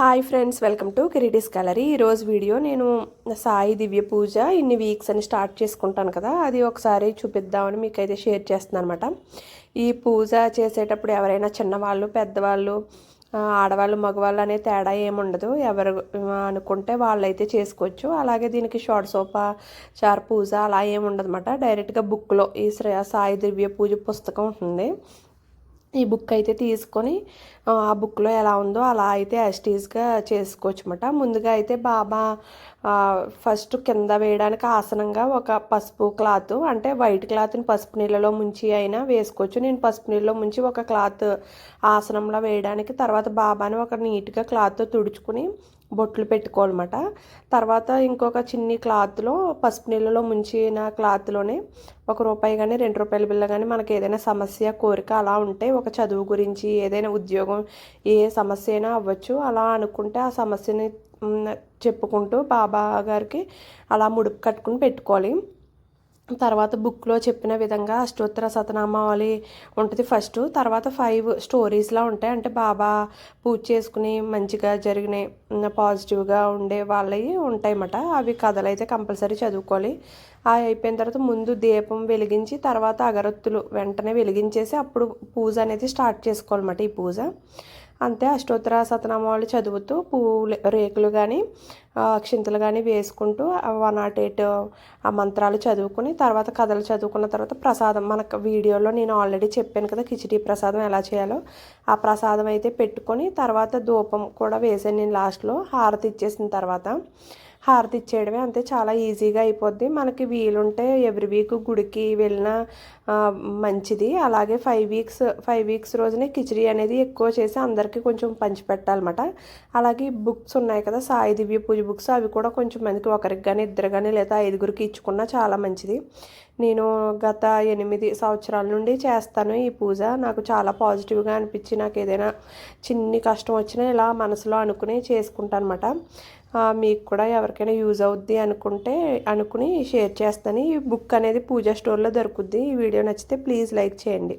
Hi friends welcome to Kiriti's gallery ఈరోజు video నేను సాయి దివ్య పూజ ఇన్ని వీక్స్ అని స్టార్ట్ చేసుకుంటాను కదా అది ఒకసారి చూపిద్దామని మీకైతే షేర్ చేస్తున్నాను అనమాట ఈ పూజ చేసేటప్పుడు ఎవరైనా చిన్నవాళ్ళు పెద్దవాళ్ళు ఆడవాళ్ళు మగవాళ్ళు అనే తేడా ఏముండదు. ఎవరు అనుకుంటే వాళ్ళైతే చేసుకోవచ్చు. అలాగే దీనికి షార్ట్ సోపా చార్ పూజ అలా ఏముండదు అనమాట డైరెక్ట్గా బుక్లో ఈ సాయి దివ్య పూజ పుస్తకం ఉంటుంది. ఈ బుక్ అయితే తీసుకొని ఆ బుక్లో ఎలా ఉందో అలా అయితే యాస్టీస్గా చేసుకోవచ్చు అనమాట ముందుగా అయితే బాబా ఫస్ట్ కింద వేయడానికి ఆసనంగా ఒక పసుపు క్లాత్ అంటే వైట్ క్లాత్ని పసుపు నీళ్ళలో ముంచి అయినా వేసుకోవచ్చు. నేను పసుపు నీళ్ళలో ముంచి ఒక క్లాత్ ఆసనంలో వేయడానికి తర్వాత బాబాని ఒక నీట్గా క్లాత్తో తుడుచుకుని బొట్లు పెట్టుకోవాలన్నమాట. తర్వాత ఇంకొక చిన్ని క్లాత్లో పసుపు నీళ్ళలో ముంచిన క్లాత్లోనే ఒక రూపాయి కానీ రెండు రూపాయల బిల్ల కానీ మనకి ఏదైనా సమస్య కోరిక అలా ఉంటే ఒక చదువు గురించి ఏదైనా ఉద్యోగం ఏ సమస్య అయినా అవ్వచ్చు. అలా అనుకుంటే ఆ సమస్యని చెప్పుకుంటూ బాబా గారికి అలా ముడుపు కట్టుకుని పెట్టుకోవాలి. తర్వాత బుక్లో చెప్పిన విధంగా అష్టోత్తర సతనామావళి ఉంటుంది ఫస్ట్. తర్వాత ఫైవ్ స్టోరీస్లా ఉంటాయి. అంటే బాబా పూజ చేసుకుని మంచిగా జరిగినాయి పాజిటివ్గా ఉండే వాళ్ళవి ఉంటాయన్నమాట. అవి కథలు అయితే కంపల్సరీ చదువుకోవాలి. అవి అయిపోయిన తర్వాత ముందు దీపం వెలిగించి తర్వాత అగరొత్తులు వెంటనే వెలిగించేసి అప్పుడు పూజ అనేది స్టార్ట్ చేసుకోవాలన్నమాట ఈ పూజ. అంతే అష్టోత్తర సతనామాలు చదువుతూ పువ్వులు రేకులు కానీ అక్షింతలు కానీ వేసుకుంటూ వన్ నాట్ ఎయిట్ ఆ మంత్రాలు చదువుకుని తర్వాత కథలు చదువుకున్న తర్వాత ప్రసాదం మనకు వీడియోలో నేను ఆల్రెడీ చెప్పాను కదా కిచిడి ప్రసాదం ఎలా చేయాలో ఆ ప్రసాదం అయితే పెట్టుకొని తర్వాత ధూపం కూడా వేసాను నేను లాస్ట్లో హారతి ఇచ్చేసిన తర్వాత. హారతి ఇచ్చేయడమే. అంతే చాలా ఈజీగా అయిపోద్ది. మనకి వీలుంటే ఎవ్రీ వీక్ గుడికి వెళ్ళినా మంచిది. అలాగే ఫైవ్ వీక్స్ ఫైవ్ వీక్స్ రోజునే కిచిడి అనేది ఎక్కువ చేసి అందరికీ కొంచెం పంచిపెట్టాలన్నమాట. అలాగే బుక్స్ ఉన్నాయి కదా సాయి దివ్య పూజ బుక్స్ అవి కూడా కొంచెం మందికి ఒకరికి కానీ ఇద్దరు కానీ లేదా ఐదుగురికి ఇచ్చుకున్నా చాలా మంచిది. నేను గత ఎనిమిది సంవత్సరాల నుండి చేస్తాను ఈ పూజ. నాకు చాలా పాజిటివ్గా అనిపించి నాకు ఏదైనా చిన్ని కష్టం వచ్చినా ఇలా మనసులో అనుకుని చేసుకుంటాను అనమాట మీకు కూడా ఎవరికైనా యూజ్ అవుద్ది అనుకుంటే అనుకుని షేర్ చేస్తాను. ఈ బుక్ అనేది పూజా స్టోర్లో దొరుకుద్ది. ఈ వీడియో నచ్చితే ప్లీజ్ లైక్ చేయండి.